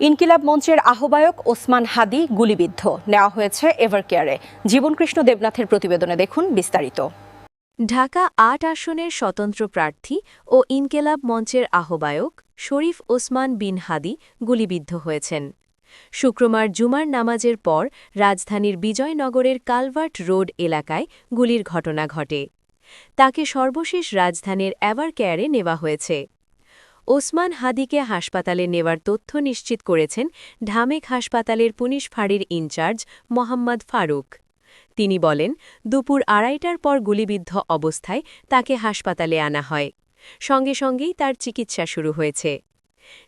ইনকিলাব মঞ্চের আহ্বায়ক ওসমান হাদি গুলিবিদ্ধ। নেওয়া হয়েছে এভারকেয়ারে। জীবনকৃষ্ণ দেবনাথের প্রতিবেদনে দেখুন বিস্তারিত। ঢাকা আট আসনের স্বতন্ত্র প্রার্থী ও ইনকেলাব মঞ্চের আহ্বায়ক শরীফ ওসমান বিন হাদি গুলিবিদ্ধ হয়েছেন। শুক্রবার জুমার নামাজের পর রাজধানীর বিজয়নগরের কালভার্ট রোড এলাকায় গুলির ঘটনা ঘটে। তাকে সর্বশেষ রাজধানীর অ্যাভারকেয়ারে নেওয়া হয়েছে। ওসমান হাদিকে হাসপাতালে নেওয়ার তথ্য নিশ্চিত করেছেন ঢামেক হাসপাতালের পুলিশ ফাঁড়ির ইনচার্জ মোহাম্মদ ফারুক। তিনি বলেন, দুপুর আড়াইটার পর গুলিবিদ্ধ অবস্থায় তাকে হাসপাতালে আনা হয়। সঙ্গে সঙ্গেই তার চিকিৎসা শুরু হয়েছে।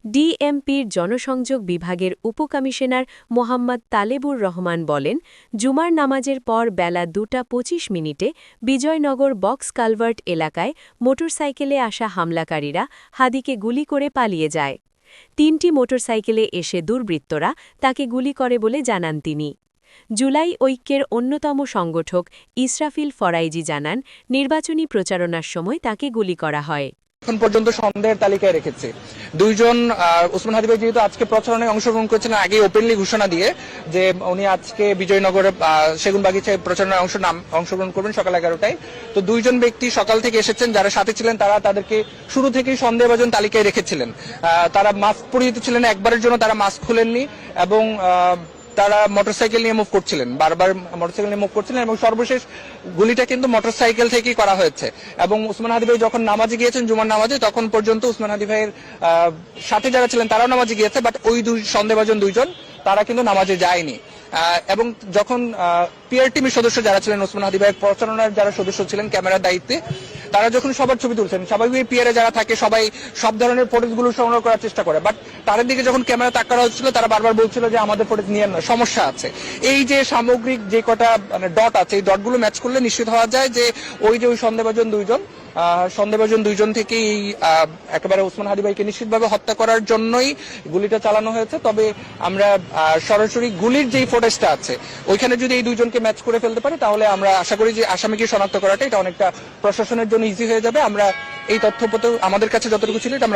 ডিএমপির জনসংযোগ বিভাগের উপকমিশনার মোহাম্মদ তালেবুর রহমান বলেন, জুমার নামাজের পর বেলা দুটা পঁচিশ মিনিটে বিজয়নগর বক্স কালভার্ট এলাকায় মোটরসাইকেলে আসা হামলাকারীরা হাদিকে গুলি করে পালিয়ে যায়। তিনটি মোটরসাইকেলে এসে দুর্বৃত্তরা তাকে গুলি করে বলে জানান তিনি। জুলাই ঐক্যের অন্যতম সংগঠক ইসরাফিল ফরাইজি জানান, নির্বাচনী প্রচারণার সময় তাকে গুলি করা হয়। এখন পর্যন্ত সন্দেহের তালিকায় রেখেছে। দুইজন আহ, ওসমান হাদি ভাই যেহেতু আজকে প্রচারণায় অংশগ্রহণ করেছেন আগে ওপেনলি ঘোষণা দিয়ে যে উনি আজকে বিজয়নগরে সেগুন বাগিচায় প্রচারণায় অংশ নাম অংশগ্রহণ করবেন সকাল এগারোটায়। তো দুইজন ব্যক্তি সকাল থেকে এসেছেন যারা সাথে ছিলেন তারা তাদেরকে শুরু থেকেই সন্দেহভাজন তালিকায় রেখেছিলেন। তারা মাস্ক পরিহিত ছিলেন একবারের জন্য তারা মাস্ক খুলেননি এবং তারা মোটরসাইকেল নিয়ে মুভ করছিলেন, বারবার মোটরসাইকেল নিয়ে মুভ করছিলেন এবং সর্বশেষ গুলিটা কিন্তু মোটরসাইকেল থেকেই করা হয়েছে। এবং উসমান হাদি ভাই যখন নামাজে গিয়েছেন, জুমার নামাজে, তখন পর্যন্ত উসমান হাদি ভাইয়ের সাথে যারা ছিলেন তারাও নামাজে গিয়েছে বাট ওই দুই সন্দেহভাজন দুইজন, তারা কিন্তু নামাজে যায়নি। এবং যখন পিআর টিমের সদস্য যারা ছিলেন, ওসমান হাদি ভাইয়ের প্রচারণার যারা সদস্য ছিলেন, ক্যামেরার দায়িত্বে, তারা যখন সবার ছবি তুলছেন, স্বাভাবিক পিয়ারে যারা থাকে, সবাই সব ধরনের ফুটেজগুলো সংগ্রহ করার চেষ্টা করে। বাট তাদের দিকে যখন ক্যামেরা তাক করা হচ্ছিল, তারা বারবার বলছিল যে, আমাদের ফুটেজ নিয়ে না, সমস্যা আছে। এই যে সামগ্রিক যে কটা মানে ডট আছে, এই ডটগুলো ম্যাচ করলে নিশ্চিত হওয়া যায় যে, ওই যে ওই সন্দেহভাজন দুইজন সন্দেহভাজন দুইজন থেকেই একেবারে ওসমান হাদি ভাইকে নিশ্চিতভাবে হত্যা করার জন্যই গুলিটা চালানো হয়েছে। তবে আমরা সরাসরি গুলির যেই ফোটেজটা আছে, ওইখানে যদি এই দুইজনকে ম্যাচ করে ফেলতে পারি, তাহলে আমরা আশা করি যে আসামিকে শনাক্ত করাটা এটা অনেকটা প্রশাসনের জন্য ইজি হয়ে যাবে। আমরা এই তথ্য আমাদের কাছে যতটুকু ছিল এটা আমরা